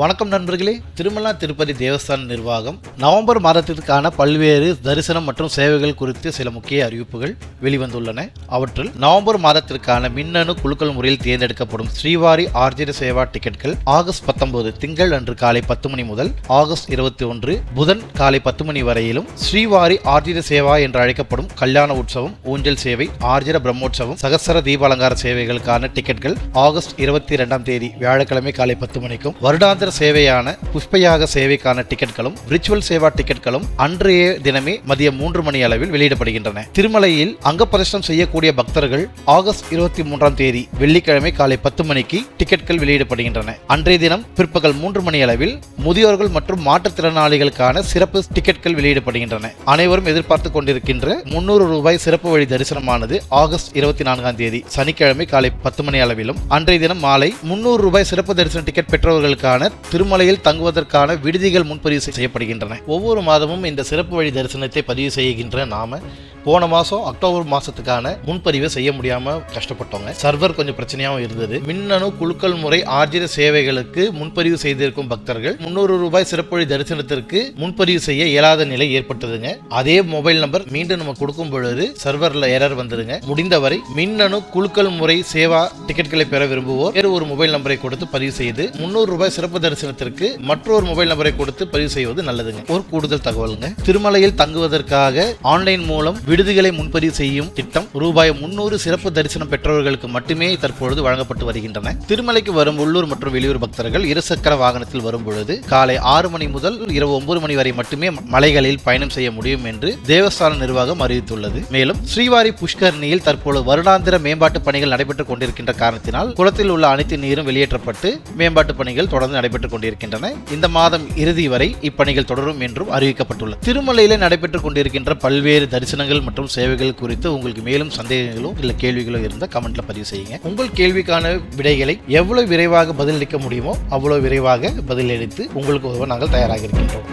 வணக்கம் நண்பர்களே. திருமலா திருப்பதி தேவஸ்தான நிர்வாகம். நவம்பர் மாதத்திற்கான பல்வேறு தரிசனம் மற்றும் சேவைகள் குறித்து சில முக்கிய அறிவிப்புகள் வெளிவந்துள்ளன. அவற்றில் நவம்பர் மாதத்திற்கான மின்னணு குழுக்கள் முறையில் தேர்ந்தெடுக்கப்படும் ஸ்ரீவாரி ஆர்ஜித சேவா டிக்கெட்கள் ஆகஸ்ட் பத்தொன்பது திங்கள் அன்று காலை பத்து மணி முதல் ஆகஸ்ட் இருபத்தி ஒன்று புதன் காலை பத்து மணி வரையிலும் ஸ்ரீவாரி ஆர்ஜித சேவா என்று அழைக்கப்படும் கல்யாண உற்சவம் ஊஞ்சல் சேவை ஆர்ஜித பிரம்மோற்சவம் சகசர தீபாலங்கார சேவைகளுக்கான டிக்கெட்கள் ஆகஸ்ட் இருபத்தி இரண்டாம் தேதி வியாழக்கிழமை காலை பத்து மணிக்கும் வருடாந்திர சேவையான புஷ்பயாக சேவைக்கான டிக்கெட்களும் விர்ச்சுவல் சேவா டிக்கெட்களும் அன்றைய தினமே மதியம் மூன்று மணி அளவில் வெளியிடப்படுகின்றன. திருமலையில் அங்கப்பிரதர்ஷனம் செய்யக்கூடிய பக்தர்கள் ஆகஸ்ட் இருபத்தி மூன்றாம் தேதி வெள்ளிக்கிழமை காலை பத்து மணிக்கு டிக்கெட்கள் வெளியிடப்படுகின்றன. அன்றைய தினம் பிற்பகல் மூன்று மணி அளவில் முதியோர்கள் மற்றும் மாற்றுத்திறனாளிகளுக்கான சிறப்பு டிக்கெட்கள் வெளியிடப்படுகின்றன. அனைவரும் எதிர்பார்த்து கொண்டிருக்கின்ற முன்னூறு ரூபாய் சிறப்பு வழி தரிசனமானது ஆகஸ்ட் இருபத்தி நான்காம் தேதி சனிக்கிழமை காலை பத்து மணி அளவிலும் அன்றைய தினம் மாலை முன்னூறு ரூபாய் சிறப்பு தரிசன டிக்கெட் பெற்றவர்களுக்கான திருமலையில் தங்குவதற்கான விடுதிகள் முன்பதிவு செய்யப்படுகின்றன. ஒவ்வொரு மாதமும் இந்த சிறப்பு வழி தரிசனத்தை பதிவு செய்கின்ற நாம போன மாதம் அக்டோபர் மாதத்துக்கான முன்பதிவை செய்ய முடியாமல் கஷ்டப்பட்டோங்க சர்வர் கொஞ்சம் பிரச்சனையாகவும் இருந்தது. மின்னணு குழுக்கள் முறை ஆர்ஜித சேவைகளுக்கு முன்பதிவு செய்திருக்கும் பக்தர்கள் முன்னூறு ரூபாய் சிறப்பொழி தரிசனத்திற்கு முன்பதிவு செய்ய இயலாத நிலை ஏற்பட்டதுங்க. அதே மொபைல் நம்பர் மீண்டும் நம்ம கொடுக்கும் பொழுது சர்வரில் எரர் வந்துருங்க. முடிந்தவரை மின்னணு குழுக்கள் முறை சேவா டிக்கெட்களை பெற விரும்புவோர் வேறு ஒரு மொபைல் நம்பரை கொடுத்து பதிவு செய்து முன்னூறு ரூபாய் சிறப்பு தரிசனத்திற்கு மற்றொரு மொபைல் நம்பரை கொடுத்து பதிவு செய்வது நல்லதுங்க. ஒரு கூடுதல் தகவலுங்க. திருமலையில் தங்குவதற்காக ஆன்லைன் மூலம் விடுதிகளை முன்பதிவு செய்யும் திட்டம் ரூபாய் முன்னூறு சிறப்பு தரிசனம் பெற்றவர்களுக்கு மட்டுமே தற்பொழுது வழங்கப்பட்டு வருகின்றன. திருமலைக்கு வரும் உள்ளூர் மற்றும் வெளியூர் பக்தர்கள் இருசக்கர வாகனத்தில் வரும்பொழுது காலை ஆறு மணி முதல் இரவு ஒன்பது மணி வரை மட்டுமே மலைகளில் பயணம் செய்ய முடியும் என்று தேவஸ்தான நிர்வாகம் அறிவித்துள்ளது. மேலும் ஸ்ரீவாரி புஷ்கரணியில் தற்பொழுது வருடாந்திர மேம்பாட்டு பணிகள் நடைபெற்றுக் கொண்டிருக்கின்ற காரணத்தினால் குளத்தில் உள்ள அனைத்து நீரும் வெளியேற்றப்பட்டு மேம்பாட்டு பணிகள் தொடர்ந்து நடைபெற்றுக் கொண்டிருக்கின்றன. இந்த மாதம் இறுதி வரை இப்பணிகள் தொடரும் என்றும் அறிவிக்கப்பட்டுள்ளது. திருமலையில நடைபெற்றுக் கொண்டிருக்கின்ற பல்வேறு தரிசனங்கள் மற்றும் சேவைகள் குறித்து உங்களுக்கு மேலும் சந்தேகங்களோ இல்லை கேள்விகளோ இருந்தால் கமெண்ட்ல பதிவு செய்யுங்க. உங்கள் கேள்விக்கான விடைகளை எவ்வளவு விரைவாக பதிலளிக்க முடியுமோ அவ்வளவு விரைவாக பதிலளித்து உங்களுக்கு உதவ நாங்கள் தயாராக இருக்கின்றோம்.